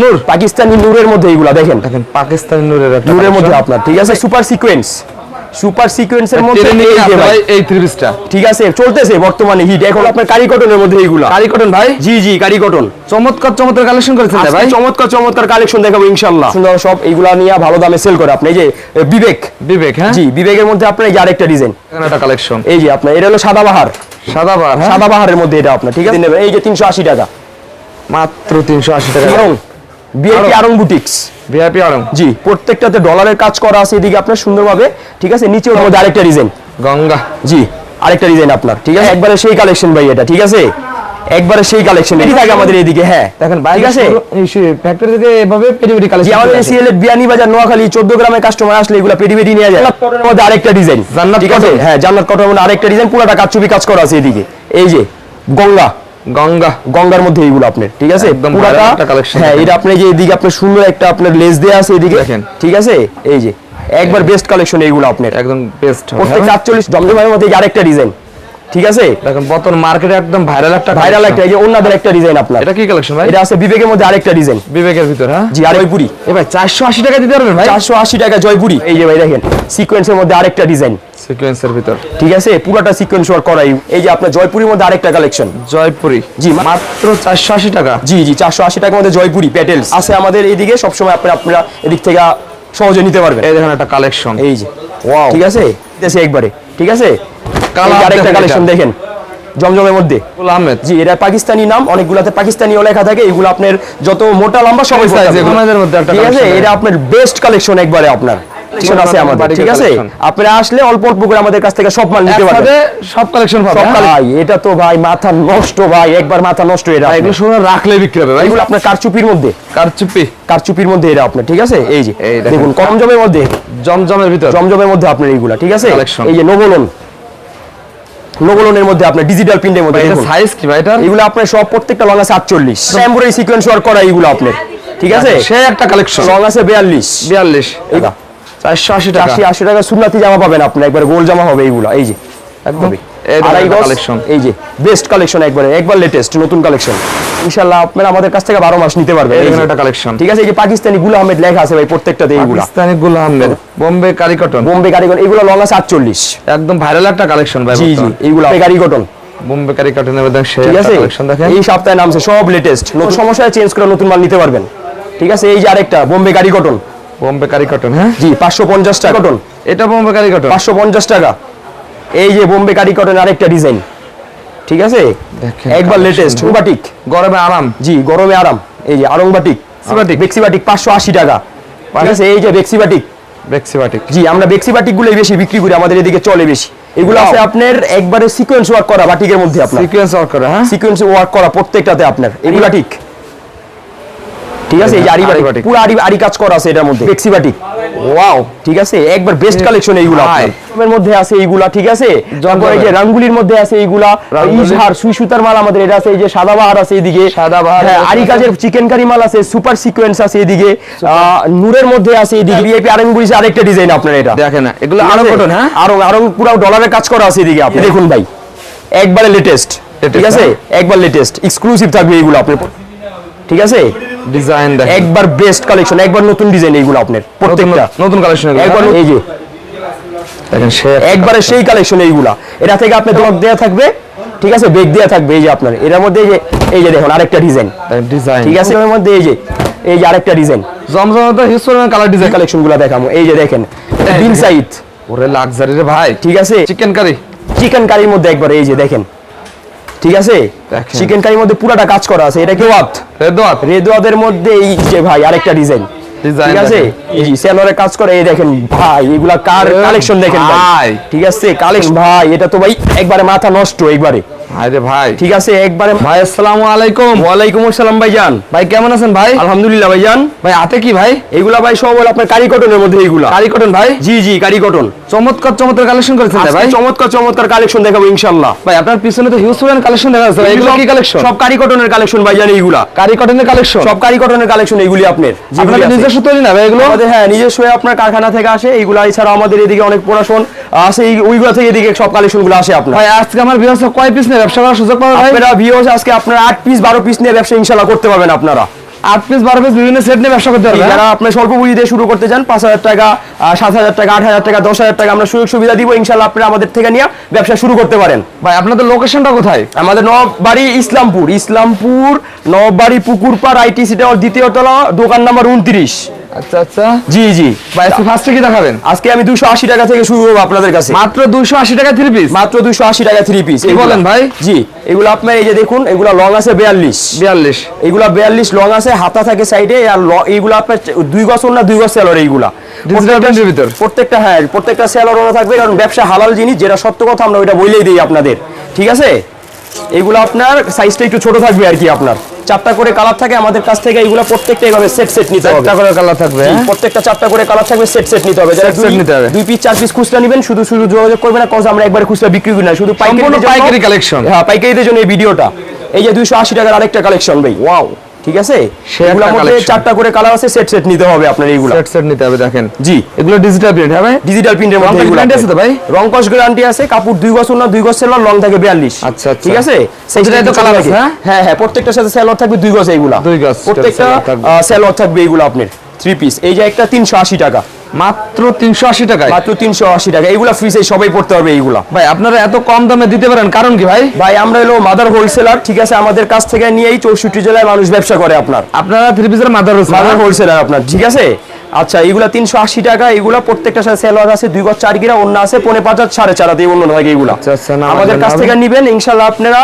নূর পাকিস্তানি নূরের মধ্যে এইগুলা দেখেন। দেখেন পাকিস্তানি নূরের নূরের মধ্যে আপনার ঠিক আছে? সুপার সিকোয়েন্স সুপার সিকোয়েন্সের মধ্যে এই যে ভাই, এই থ্রি পিসটা ঠিক আছে? চলতেছে বর্তমানে হিট এখন আপনার কারি কটনের মধ্যে এইগুলা। কারি কটন ভাই? জি জি কারি কটন চমৎকার চমৎকার কালেকশন করেছেন ভাই। চমৎকার চমৎকার কালেকশন দেখাবো ইনশাল্লাহ সুন্দর। সব এইগুলা নিয়ে ভালো দামে সেল করে আপনি। এই যে বিবেক। বিবেক হ্যাঁ? জি বিবেকের মধ্যে আপনার এই আরেকটা ডিজাইন একটা কালেকশন এই যে আপনার এটা হলো সাদাবাহার সাদাবার হ্যাঁ? সাদাবাহারের মধ্যে এটা আপনার ঠিক আছে? নেবেন এই যে তিনশো আশি টাকা। মাত্র তিনশো আশি টাকা। আরং বিআইপি আড়ং। Aarong boutiques VIP Aarong. জি প্রত্যেকটাতে ডলারের কাজ করা আছে এদিকে আপনার সুন্দরভাবে। ঠিক আছে নিচে মধ্যে আরেকটা ডিজাইন গঙ্গা। জি আরেকটা ডিজাইন আপনার। ঠিক আছে একবারে সেই কালেকশন ভাই এটা ঠিক আছে? একবারে সেই কালেকশন এটি থাকে আমাদের এদিকে হ্যাঁ। দেখেন ঠিক আছে? ফ্যাক্টরি থেকে এভাবে পেটি পেটি কালেকশন আমাদের বিয়ানি বাজার নোয়াখালী 14 গ্রামের কাস্টমার আসলে এগুলা পেটি পেটি নিয়ে যায়। কটনের মধ্যে আরেকটা ডিজাইন জান্নাত ঠিক আছে? হ্যাঁ জান্নাত কটনের মধ্যে আরেকটা ডিজাইন পুরোটা কাচুপি কাজ করা আছে এদিকে। এই যে গঙ্গা। গঙ্গা গঙ্গার মধ্যে এইগুলো আপনার ঠিক আছে? একদম পুরাটা কালেকশন একটা হ্যাঁ এটা আপনি যে এদিকে আপনার সুন্দর একটা আপনার লেস দেয়া আছে এদিকে দেখেন। ঠিক আছে? এই যে একবার বেস্ট কালেকশন এইগুলো আপনার। একদম বেস্ট জমজমের মধ্যে আরেকটা ডিজাইন ঠিক আছে? দেখেন বর্তমান মার্কেটে একদম ভাইরাল একটা ভাইরাল একটা এই যে অন্যদের একটা ডিজাইন আপনার। এটা কি কালেকশন ভাই? এটা আছে বিবেকের মধ্যে আরেকটা ডিজাইন বিবেকের ভিতর হ্যাঁ? জি আড়াইপুরি এ ভাই চারশো আশি টাকা দিতে পারবেন ভাই? চারশো আশি টাকা জয়পুরি এই যে ভাই দেখেন সিকোয়েন্সের মধ্যে আরেকটা ডিজাইন সিকোয়েন্সের ভিতর। ঠিক আছে? পুরোটা সিকোয়েন্স ওয়ার্ক করাই। এই যে আপনার জয়পুরির মধ্যে আরেকটা কালেকশন জয়পুরি। জি, মাত্র চারশো আশি টাকা? জি জি চারশো আশি টাকার মধ্যে জয়পুরি প্যাটেলস আছে আমাদের এইদিকে সবসময় আপনারা আপনারা এদিক থেকে সহজে নিতে পারবেন। এই দেখেন একটা কালেকশন এই যে। ওয়াও ঠিক আছে? দেশে একবারে। ঠিক আছে? আরেকটা দেখেন কালেকশন দেখেন। জমজমের মধ্যে। আহমেদ। জি এটা পাকিস্তানি নাম অনেকগুলাতে পাকিস্তানিও লেখা থাকে এগুলো আপনার যত মোটা লম্বা সবাই মধ্যে একটা ঠিক আছে? এটা আপনার বেস্ট কালেকশন একবারে আপনার। আছে আমাদের ঠিক আছে? আপনারা আসলে অল্প অল্প করে আমাদের কাছ থেকে সব মাল নিতে পারবেন। সব কালেকশন পাবে হ্যাঁ? ভাই এটা তো ভাই মাথা নষ্ট ভাই একবার মাথা নষ্ট এটা ভাই, এগুলো রাখলে বিক্রি হবে ভাই। এগুলো আপনার কারচুপির মধ্যে। কারচুপি। কারচুপির মধ্যে এটা আপনার ঠিক আছে? এই যে দেখুন। কম জমের মধ্যে। জমজমের ভিতর। জমজমের মধ্যে আপনার এইগুলা ঠিক আছে? এই যে নোবলন নোবলনের মধ্যে আপনার ডিজিটাল প্রিন্টের মধ্যে এটা সাইজ কি ভাই এটা এগুলো আপনার সব প্রত্যেকটা লং আছে আটচল্লিশ। এমব্রয়ডারি সিকোয়েন্স ওয়ার্ক করা এইগুলো আপনার। ঠিক আছে? সে একটা কালেকশন লং আছে বিয়াল্লিশ। বিয়াল্লিশ। এটা চারশো আশি টাকা। আশি আশি টাকা সুন্নতি জামা পাবেন আপনি একবার গোল জামা হবে এইগুলো। এই যে একদম। এই যে বেস্ট কালেকশন একবারে একবার লেটেস্ট নতুন কালেকশন ইনশাআল্লাহ আপনারা আমাদের কাছ থেকে বারো মাস নিতে পারবেন। এই এই দেখেন যে। একটা কালেকশন ঠিক আছে এই যে পাকিস্তানি গুল আহমেদ লেখা আছে ভাই প্রত্যেকটাতে এইগুলা। পাকিস্তানি গুল আহমেদ বোম্বে কারি কটন বোম্বে কারিগর এগুলো লং আছে আটচল্লিশ। একদম ভাইরাল একটা কালেকশন ভাই জি জি বর্তমান। কারি কটন বোম্বে কারি কটনের মধ্যে সে ঠিক আছে? কালেকশন দেখেন। এই সপ্তাহে নামছে সব লেটেস্ট নতুন সমস্যায় চেঞ্জ করে নতুন মাল নিতে পারবেন। ঠিক আছে এই যে আরেকটা Bombay curry cotton Bombay curry cotton হ্যাঁ? জি পাঁচশো পঞ্চাশ টাকা। কটন এটা বোম্বে কারি কটন পাঁচশো পঞ্চাশ টাকা। এই যে বোম্বে কারি কটন আরেকটা ডিজাইন ঠিক আছে? একবার লেটেস্টগুলো। বাটিক গরমে আরাম। জি গরমে আরাম। এই যে আরং বাটিক। বেক্সি বাটিক পাঁচশো আশি টাকা। ঠিক আছে? এই যে বেক্সি বাটিক বেক্সি বাটিক জি আমরা বেক্সি বাটিক গুলোই বেশি বিক্রি করি আমাদের এদিকে চলে বেশি। এগুলো আছে আপনার একবারে সিকোয়েন্স ওয়ার্ক করা বাটিকের মধ্যে আপনার। সিকোয়েন্স ওয়ার্ক করা হ্যাঁ? সিকোয়েন্স ওয়ার্ক করা প্রত্যেকটাতে আপনার। এগুলা ঠিক। ঠিক আছে? এই যে আরি বাটিক। পুরো আরি আরি কাজ করা আছে এটার মধ্যে। বেক্সি বাটিক ওয়াও। ঠিক আছে? একবার বেস্ট কালেকশন এইগুলা। আপনার। মধ্যে আছে এইগুলা ঠিক আছে? তারপরে এই যে রাঙ্গুলির মধ্যে আছে এইগুলা। ইজহার সুই সুতার মাল আমাদের এটা আছে এই যে সাদাবাহার আছে এদিকে। সাদাবাহার হ্যাঁ, আছে। আরি কাজের চিকেন কারি মাল আছে সুপার সিকোয়েন্স আছে এদিকে। নূরের মধ্যে আছে এদিকে। ভিআইপি আরং বুঝছে আরেকটা ডিজাইন আপনার এটা। দেখেন না এগুলো আরও কটন হ্যাঁ? আরও আরও পুরো ডলারের কাজ করা আছে এদিকে আপনি। দেখুন ভাই একবারে লেটেস্ট ঠিক আছে? হ্যাঁ? একবার লেটেস্ট এক্সক্লুসিভ থাকবে এইগুলো আপনার ঠিক আছে? ডিজাইন দেখেন একবার বেস্ট কালেকশন একবার নতুন ডিজাইন এইগুলো আপনার প্রত্যেকটা। নতুন কালেকশন একবার এই যে দেখেন সে একবারে সেই কালেকশন এইগুলা। এটা থেকে আপনার ব্লক দেয়া থাকবে ঠিক আছে? বেগ দেয়া থাকবে এই যে আপনার। এটার মধ্যে এই যে এই যে দেখুন আরেকটা ডিজাইন ডিজাইন ঠিক আছে? এর মধ্যে এই যে এই যে আরেকটা ডিজাইন জমজম তো হিউজ কালার ডিজাইন কালেকশনগুলা দেখাবো। এই যে দেখেন বিন সাইড ওরে লাক্সারি রে ভাই। ঠিক আছে? চিকেন কারি চিকেন কারির মধ্যে একবার এই যে দেখেন। ঠিক আছে? চিকেন কারির মধ্যে পুরাটা কাজ করা আছে। এটা কি ওয়াত রেদওয়াত রেদওয়াদের মধ্যে এই যে ভাই আরেকটা ডিজাইন ঠিক আছে। এই সেলরে কাজ করে এই দেখেন ভাই এগুলা কার কালেকশন দেখেন ভাই। ঠিক আছে? কালেকশন ভাই এটা তো ভাই একবারে মাথা নষ্ট একবারে আরে ভাই। ঠিক আছে একবারে ভাই আসসালামু আলাইকুম। ওয়ালাইকুম আসসালাম ভাইজান। ভাই কেমন আছেন ভাই? আলহামদুলিল্লাহ ভাইজান। ভাই হাতে কি ভাই? সব হলো আপনার কারি কটনের মধ্যে এইগুলা কারি কটন ভাই? জি জি কারি কটন। চমৎকার চমৎকার কালেকশন করেছেন ভাই? চমৎকার চমৎকার কালেকশন দেখাবো ইনশাআল্লাহ। ভাই আপনার পিছনে তো হিউজ পরিমাণ কালেকশন দেখা যাচ্ছে এগুলো কি কালেকশন সব কারি কটনের কালেকশন ভাইজান এইগুলা কারি কটনের কালেকশন সব কারি কটনের কালেকশন এইগুলি আপনার। আপনাদের নিজস্ব তৈরি না ভাই এগুলো? আমাদের হ্যাঁ নিজস্ব আপনার কারখানা থেকে আসে। এইগুলা এছাড়া আমাদের এদিকে অনেক আসে এই- ওইগুলা থেকে এদিকে সব কালেকশনগুলো আসে আপনার। ভাই আজকে আমার কয় পিস নিয়ে ব্যবসা করার সুযোগ পাবে ভাই আপনারা আজকে আপনারা আট পিস বারো পিস নিয়ে ব্যবসা ইনশাল্লাহ করতে পারবেন আপনারা। আট পিস বারো পিস বিভিন্ন সেট নিয়ে ব্যবসা করতে পারবে? যারা আপনার স্বল্প পুঁজি দিয়ে শুরু করতে চান পাঁচ হাজার টাকা সাত হাজার টাকা আট হাজার টাকা দশ হাজার টাকা আমরা সুযোগ সুবিধা দিব ইনশাল্লাহ আপনারা আমাদের থেকে নিয়ে ব্যবসা শুরু করতে পারেন। ভাই আপনাদের লোকেশনটা কোথায়? আমাদের নববাড়ি ইসলামপুর ইসলামপুর নববাড়ি পুকুরপাড় আইটিসি টাওয়ার দ্বিতীয় তলা দোকান নাম্বার উনত্রিশ। আচ্ছা আচ্ছা। জি জি। ভাই আজকে ফার্স্টে কি দেখাবেন আজকে আমি দুশো আশি টাকা থেকে শুরু করব আপনাদের কাছে। মাত্র দুইশো আশি টাকা থ্রি পিস মাত্র দুশো আশি টাকা থ্রি পিস কি বলেন ভাই? জি এগুলো আপনার এই যে দেখুন এগুলো লং আছে বিয়াল্লিশ। বিয়াল্লিশ। এগুলা বিয়াল্লিশ লং আছে হাতা থাকে সাইডে আর ল- এইগুলা আপনার দুই গছ না দুই গছ সেলর এইগুলা। Digital ভিতর? প্রত্যেকটা হ্যাঁ প্রত্যেকটা সেলর ওরা থাকবে কারণ ব্যবসা হালাল জিনিস যেটা সত্য কথা আমরা ওইটা বলেই দিই আপনাদের। ঠিক আছে? এগুলো আপনার সাইজটা একটু ছোট থাকবে আর কি আপনার। চারটা করে কালার থাকে আমাদের কাছ থেকে এইগুলো প্রত্যেকটা এইভাবে সেট সেট নিতে হবে। চারটা করে কালার থাকবে হ্যাঁ? প্রত্যেকটা চারটা করে কালার থাকবে সেট সেট নিতে হবে। যারা set নিতে হবে। দুই পিস চার পিস খুচরা নেবেন শুধু শুধু যোগাযোগ করবেন না কজ আমরা একবারে খুচরা বিক্রি করি না শুধু পাইকারি পাইকারি কালেকশন হ্যাঁ পাইকারিদের জন্য এই ভিডিওটা এই যে দুইশো আশি টাকার আরেকটা কালেকশন ভাই ওয়াও ঠিক আছে? মধ্যে চারটা করে কালার আছে সেট সেট নিতে হবে আপনার এইগুলো। সেট সেট নিতে হবে দেখেন। জি। এগুলো ডিজিটাল প্রিন্ট হ্যাঁ ভাই? ডিজিটাল প্রিন্টের মধ্যে এগুলো আছে। তো ভাই? রং কস গ্যারান্টি আছে কাপড় দুই বছর না দুই বছর সেলর লং থাকে 42 আচ্ছা, আচ্ছা। ঠিক আছে? প্রতিটায় তো কালার আছে, হ্যাঁ? হ্যাঁ হ্যাঁ প্রত্যেকটার সাথে সেলর থাকবে দুই গজ এইগুলা। দুই গজ প্রত্যেকটা। সেলর থাকবে। এইগুলো আপনার থ্রি পিস এই যে একটা 380 টাকা। মাত্র তিনশো আশি টাকায়। মাত্র 380 টাকা। এইগুলা ফ্রি সাইজ সবাই পড়তে পারবে এইগুলা। ভাই আপনারা এত কম দামে দিতে পারেন কারণ কি ভাই? ভাই আমরা হলো মাদার হোলসেলার ঠিক আছে? আমাদের কাছ থেকে নিয়েই জেলায় মানুষ ব্যবসা করে আপনার। আপনারা থ্রি পিসের মাদার মাদার হোলসেলার আপনার ঠিক আছে? আচ্ছা এগুলা তিনশো আশি টাকা এগুলা প্রত্যেকটার সাথে সেলোয়ার আছে দুই গজ চার গিরা অন্য আছে পনে পাঁচ হাজার সাড়ে চার হাতে অন্য থাকে এগুলা আচ্ছা, আচ্ছা, আমাদের কাছ থেকে নিবেন ইনশাল্লাহ আপনারা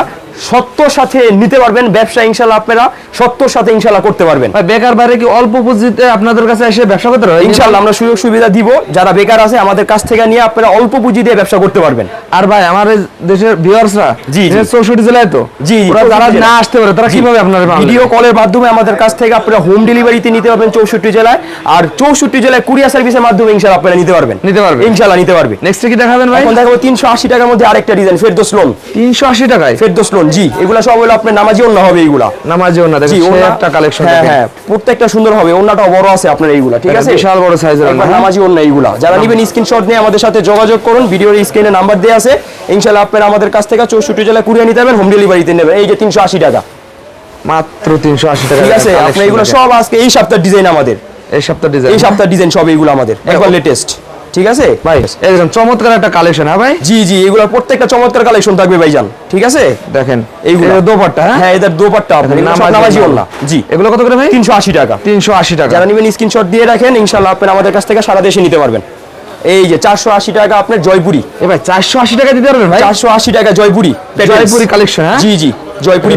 সত্যর সাথে নিতে পারবেন ব্যবসা ইনশাল্লাহ আপনারা সত্যর সাথে ইনশাল্লাহ করতে পারবেন। বেকার বাইরে কি অল্প পুঁজিতে আপনাদের কাছে এসে ব্যবসা করতে পারবে ইনশাল্লাহ আমরা সুযোগ সুবিধা দিব যারা বেকার আছে আমাদের কাছ থেকে নিয়ে আপনারা অল্প পুঁজি দিয়ে ব্যবসা করতে পারবেন। আর ভাই আমার দেশের ভিউয়ার্সরা জি। চৌষট্টি জেলায় তো জি, জি, ওরা যারা না আসতে পারে তারা কীভাবে আপনার ভিডিও কলের মাধ্যমে আমাদের কাছ থেকে আপনারা হোম ডেলিভারিতে নিতে পারবেন চৌষট্টি জেলায় আর চৌষট্টি জেলায় কুরিয়ার সার্ভিসের মাধ্যমে ইনশাল্লাহ আপনারা নিতে পারবেন। নিতে পারবেন। ইনশাল্লাহ নিতে পারবেন। নেক্সট কি দেখাবেন ভাই? এখন দেখাবো তিনশো আশি টাকার মধ্যে আরেকটা ডিজাইন ফেরদোস লোন তিনশো আশি টাকায়? ফেরদোস লোন জি এগুলা সব হলো আপনার নামাজি অন্য হবে এইগুলা। নামাজিও না দেখেন জি ওন্না- একটা কালেকশন হ্যাঁ হ্যাঁ প্রত্যেকটা সুন্দর হবে ওন্নাটাও বড় আছে আপনার এইগুলা ঠিক আছে? বিশাল বড় সাইজের একবার নামাজি অন্য এইগুলা। যারা নিবেন স্ক্রিনশট নিয়ে আমাদের সাথে যোগাযোগ করুন ভিডিওর স্ক্রিনে নাম্বার দেওয়া আছে। ইনশাল্লাহ আপনারা আমাদের কাছ থেকে চৌষট্টি জেলায় কুড়িয়ে নিতে পারবেন হোম ডেলিভারিতে নেবেন। এই যে তিনশো আশি টাকা। মাত্র তিনশো আশি টাকা ঠিক আছে আপনি এগুলো সব আজকে এই সপ্তাহের ডিজাইন আমাদের। এই সপ্তাহ ডিজাইন এই সপ্তাহের ডিজাইন সব এইগুলো আমাদের একবার লেটেস্ট ঠিক আছে? ভাই একদম চমৎকার একটা কালেকশন হ্যাঁ ভাই? জি জি এগুলো প্রত্যেকটা চমৎকার কালেকশন থাকবে ভাইজান। ঠিক আছে? দেখেন এইগুলো। দোপাট্টা হ্যাঁ? হ্যাঁ এদের দোপাট্টা আপনি নামাজি ওল্লা জি। এগুলো কত করে ভাই? তিনশো আশি টাকা। তিনশো আশি টাকা। যারা নেবেন স্ক্রিনশট দিয়ে রাখেন ইনশাল্লাহ আপনার আমাদের কাছ থেকে সারা দেশে নিতে পারবেন। এই যে চারশো আশি টাকা আপনার জয়পুরি। এ ভাই চারশো আশি টাকা দিতে পারবেন ভাই? চারশো আশি টাকা জয়পুরি জয়পুরি collection, হ্যাঁ? জি জি জয়পুরি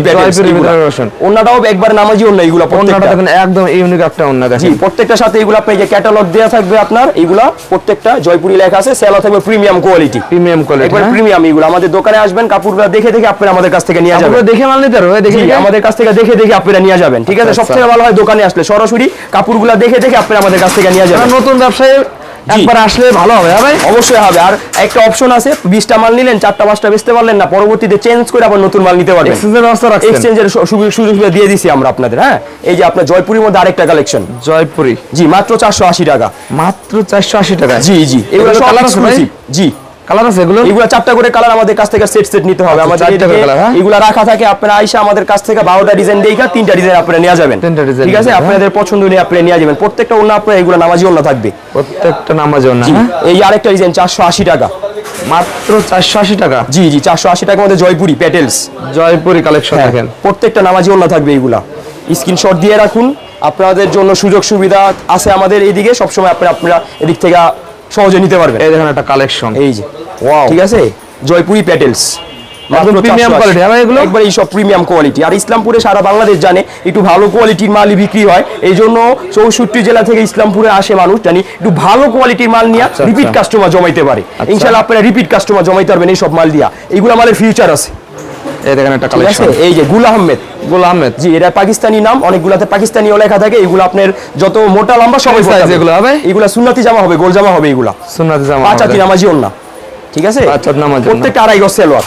একবার নামাজি অন্য এইগুলো অন্যটা প্রত্যেকটা। দেখেন একদম ইউনিক একটা অন্য জি প্রত্যেকটার সাথে এগুলো আপনার যে ক্যাটালগ থাকবে আপনার এইগুলা প্রত্যেকটা জয়পুরি লেখা আছে সেলা থাকবে প্রিমিয়াম কোয়ালিটি প্রিমিয়াম কোয়ালিটি একবার প্রিমিয়াম আমাদের দোকানে আসবেন কাপড়গুলো দেখে দেখে আপনারা আমাদের কাছ থেকে নিয়ে যাবেন। আপনারা দেখে মাল নিতে পারবে দেখে আমাদের কাছ থেকে দেখে দেখে আপনারা নিয়ে যাবেন ঠিক আছে? আচ্ছা, সবথেকে ভালো হয় দোকানে আসলে সরাসরি কাপড়গুলো দেখে দেখে আপনারা আমাদের কাছ থেকে নিয়ে যাবেন। নতুন ব্যবসায়ী একবার আসলে ভালো হবে ভাই অবশ্যই হবে। আর একটা অপশন আছে বিশটা মাল নিলেন চারটা পাঁচটা বেচতে পারলেন না পরবর্তীতে চেঞ্জ করে আবার নতুন মাল নিতে পারবেন। এক্সচেঞ্জের ব্যবস্থা রাখছেন। এক্সচেঞ্জের সুযোগ সুবিধা দিয়ে দিছি আমরা আপনাদের হ্যাঁ? এই যে আপনার জয়পুরের মধ্যে আরেকটা কালেকশন জয়পুরি। জি মাত্র চারশো আশি টাকা। মাত্র চারশো আশি টাকা জি জি। এগুলো কালার exclusive। জি। কালার আছে এগুলো? এগুলো চারটা করে কালার আমাদের কাছ থেকে সেট সেট নিতে হবে। আচ্ছা, আমাদের এদিকে হ্যাঁ? এগুলো রাখা থাকে আপনারা আইসা আমাদের কাছ থেকে বারোটা ডিজাইন দেখা তিনটা ডিজাইন আপনারা নিয়ে যাবেন। ঠিক আছে? আপনাদের পছন্দ নিয়ে আপনারা নিয়ে যাবেন। প্রত্যেকটা আপনার এগুলো নামাজি থাকবে। প্রত্যেকটা নামাজ হ্যাঁ? এই আরেকটা ডিজাইন চারশো আশি টাকা। মাত্র চারশো আশি টাকা? জি জি চারশো আশি টাকার মধ্যে জয়পুরি প্যাটেলস জয়পুরি কালেকশন দেখেন। প্রত্যেকটা নামাজি অন্য থাকবে এইগুলা স্ক্রিনশট দিয়ে রাখুন। আপনাদের জন্য সুযোগ সুবিধা আছে আমাদের এইদিকে সবসময় আপনারা আপনারা এদিক থেকে সহজে নিতে পারবেন। এই দেখেন একটা কালেকশন এই যে ওয়াও ঠিক আছে? জয়পুরি প্যাটেলস হ্যাঁ এগুলো? একবার প্রিমিয়াম কোয়ালিটি আর ইসলামপুরে সারা বাংলাদেশ জানে একটু ভালো কোয়ালিটির মালই বিক্রি হয়। এই জন্য চৌষট্টি জেলা থেকে ইসলামপুরে আসে মানুষ জানি একটু ভালো কোয়ালিটির মাল নিয়ে আচ্ছা, রিপিট আচ্ছা। কাস্টমার জমাইতে পারে। ইনশাল্লাহ আপনারা রিপিট কাস্টমার জমাইতে পারবেন এই সব মাল দিয়া। এগুলো মালের ফিউচার আছে। এই দেখেন একটা কালেকশন এই যে গুল আহমেদ। গোল আহমেদ। জি এটা পাকিস্তানি নাম অনেকগুলাতে পাকিস্তানিও লেখা থাকে এগুলো আপনার যত মোটা লম্বা সবাই পড়তে এগুলো হবে? এগুলো সুন্নাতি জামা হবে গোল জামা হবে এগুলা। সুন্নাতি জামা পাঁচ আমাদের। নামাজি ওন্না ঠিক আছে? পাঁচ হাত নামাজি প্রত্যেকটা আড়াই গজ সেলোয়ার।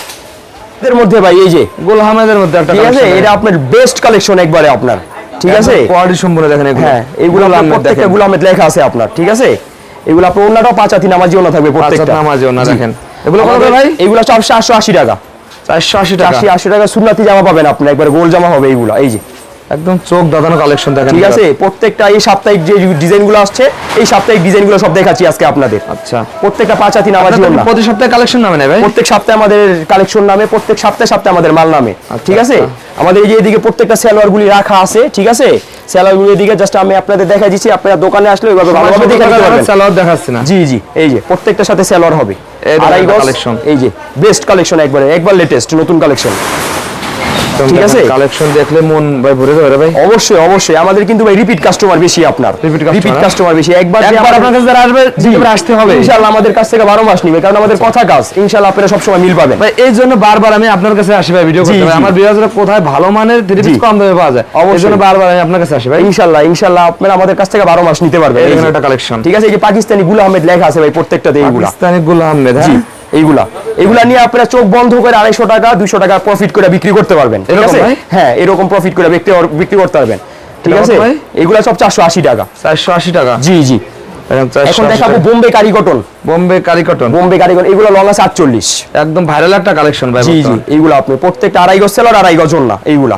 এদের মধ্যে ভাই এই যে গোল আহমেদের মধ্যে একটা ঠিক আছে? এটা আপনার বেস্ট কালেকশন একবারে আপনার ঠিক আছে? কোয়ালিটি সম্পূর্ণ দেখেন এগুলো। হ্যাঁ এইগুলো আহমেদ প্রত্যেকটা দেখেন। গুলামেদ লেখা আছে আপনার ঠিক আছে? এগুলো আপনার ওন্নাটাও পাঁচ হাতি নামাজি ওন্না থাকবে প্রত্যেকটা। নামাজি ওড়না জি। দেখেন। এগুলো কত ভাই? এগুলো সব চারশো আশি টাকা। চারশো আশি টাকা। আশি টাকা সুন্নাতি জামা পাবেন আপনি, একবার গোল জামা হবে এইগুলো, এই যে। একদম চোখ দাদানো কালেকশন দেখেন ঠিক আছে প্রত্যেকটা এই সাপ্তাহিক যে ডিজাইনগুলো আসছে এই সাপ্তাহিক ডিজাইনগুলো সব দেখাচ্ছি আজকে আপনাদের। আচ্ছা। প্রত্যেকটা পাঁচ হাতি নামাজি ওড়না। প্রতি সপ্তাহে কালেকশন নামে ভাই? প্রত্যেক সপ্তাহে আমাদের কালেকশন নামে প্রত্যেক সপ্তাহে সপ্তাহে আমাদের মাল নামে। ঠিক আছে? আমাদের এই যে এদিকে প্রত্যেকটা সেলোয়ার গুলি রাখা আছে ঠিক আছে? সেলোয়ার গুলি এদিকে জাস্ট আমি আপনাদের দেখা দিচ্ছি আপনারা দোকানে আসলে ওইভাবে ভালোভাবে দেখে নিতে পারবেন। দেখাচ্ছি না। জি জি এই যে প্রত্যেকটার সাথে সেলোয়ার হবে। আড়াই collection। এই যে বেস্ট কালেকশন একবারে একবার লেটেস্ট নতুন কালেকশন ঠিক আছে? কালেকশন দেখলে মন ভাই ভরে যাবে ভাই। অবশ্যই অবশ্যই। আমাদের কিন্তু ভাই রিপিট কাস্টমার বেশি আপনার। রিপিট হ্যাঁ? কাস্টমার বেশি। একবার একবার আপনার কাছে যারা আসবে আসতে হবে। ইনশাআল্লাহ আমাদের কাছ থেকে বারো মাস নিবে কারণ আমাদের কথা কাজ। ইনশাআল্লাহ আপনারা সবসময় মিল পাবেন। ভাই এই জন্য বারবার আমি আপনার কাছে আসি ভাই ভিডিও করতে। ভাই আমার কোথায় ভালো মানের থ্রি। কম দামে পাওয়া যায়। এই। জন্য বারবার আমি আপনার কাছে আসি ভাই। ইনশাআল্লাহ ইনশাআল্লাহ আপনারা আমাদের কাছ থেকে বারো মাস নিতে পারবেন। যে। একটা কালেকশন ঠিক আছে এই যে পাকিস্তানি গুলো আহমেদ লেখা আছে ভাই প্রত্যেকটাতে এইগুলা পাকিস্তানি গুল আহমেদ হ্যাঁ? এইগুলা। এইগুলা নিয়ে আপনারা চোখ বন্ধ করে আড়াইশো টাকা দুইশো টাকা প্রফিট করে বিক্রি করতে পারবেন। ঠিক আছে? হ্যাঁ এরকম প্রফিট করে বিক্রি বিক্রি করতে পারবেন। ঠিক আছে? এগুলা সব চারশো আশি টাকা। চারশো আশি টাকা? জি জি। এখন দেখাবো Bombay curry cotton Bombay curry cotton Bombay curry cotton এগুলো লং আছে আটচল্লিশ। একদম ভাইরাল একটা কালেকশন ভাই জি জি। আপনি প্রত্যেকটা আড়াই গজ সেলার আড়াই গজ না এইগুলা।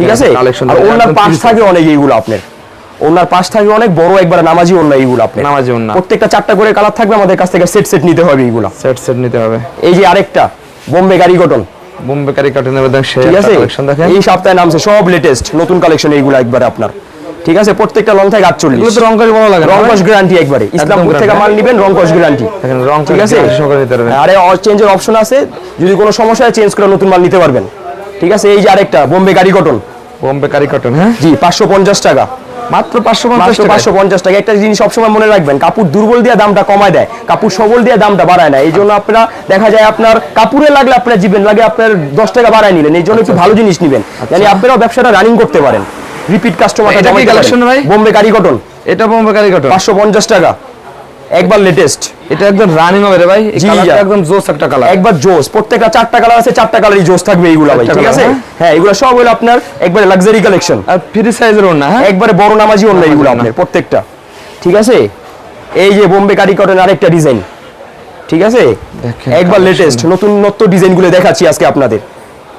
ঠিক আছে? collection আর ওনার পাশ থাকে অনেক এইগুলো আপনার। ওনার পাশ থাকে অনেক বড় একবার নামাজি ওন্না এইগুলো আপনি নামাজি ওড়না। প্রত্যেকটা চারটা করে কালার থাকবে আমাদের কাছ থেকে সেট সেট নিতে হবে এইগুলা। সেট সেট নিতে হবে। এই যে আরেকটা বোম্বে গাড়ি কটন বোম্বে কারিকটনের মধ্যে সেই ঠিক আছে? কালেকশন দেখেন। এই সপ্তাহে নামছে সব লেটেস্ট নতুন কালেকশন এইগুলো একবারে আপনার। ঠিক আছে? প্রত্যেকটা লং থাকে আটচল্লিশ। এগুলো তো রং করে ভালো লাগে ভাই? রংকশ গ্যারান্টি একবারে। ইসলামপুর থেকে মাল নিবেন রংকশ গ্যারান্টি দেখেন রং ঠিক আছে? সহকারে নিতে পারবেন। আরে চেঞ্জের অপশন আছে। যদি কোনো সমস্যা হয় চেঞ্জ করে নতুন মাল নিতে পারবেন। ঠিক আছে? এই যে আরেকটা বোম্বে গাড়ি কটন বোম্বে কারিকটন হ্যাঁ? জি পাঁচশো পঞ্চাশ টাকা। মাত্র পাঁচশো পঞ্চাশ মাত্র টাকা পাঁচশো পঞ্চাশ টাকা একটা জিনিস সবসময় মনে রাখবেন কাপড় দুর্বল দিয়ে দামটা কমায় দেয় কাপড় সবল দিয়ে দামটা বাড়ায় না এই জন্য আপনারা দেখা যায় আপনার কাপড়ে লাগলে আপনার জীবেন লাগে আপনার দশ টাকা বাড়ায় নিলেন। এই জন্য একটু ভালো জিনিস নিবেন জানি আপনারাও ব্যবসাটা রানিং করতে পারেন। Repeat customer? বোম্বে গাড়ি কটন এটা বোম্বে কারিকটন পাঁচশো পঞ্চাশ টাকা। একবার লেটেস্ট এটা একদম রানিং হবে রে ভাই। এই কালারটা একদম জোস একটা কালার একবার জোস। প্রত্যেকটা চারটা কালার আছে চারটা কালারই জোস থাকবে এইগুলা ভাই ঠিক আছে? হ্যাঁ? হ্যাঁ এগুলো সব হলো আপনার একবারে লাক্সারি কালেকশন আর ফ্রি সাইজের ওড়না হ্যাঁ? একবারে বড় নামাজি এইগুলো নামাজি আপনার প্রত্যেকটা। ঠিক আছে? এই যে বোম্বে কারি কটন আরেকটা ডিজাইন ঠিক আছে? একবার লেটেস্ট নতুন নতুন ডিজাইনগুলো দেখাচ্ছি আজকে আপনাদের।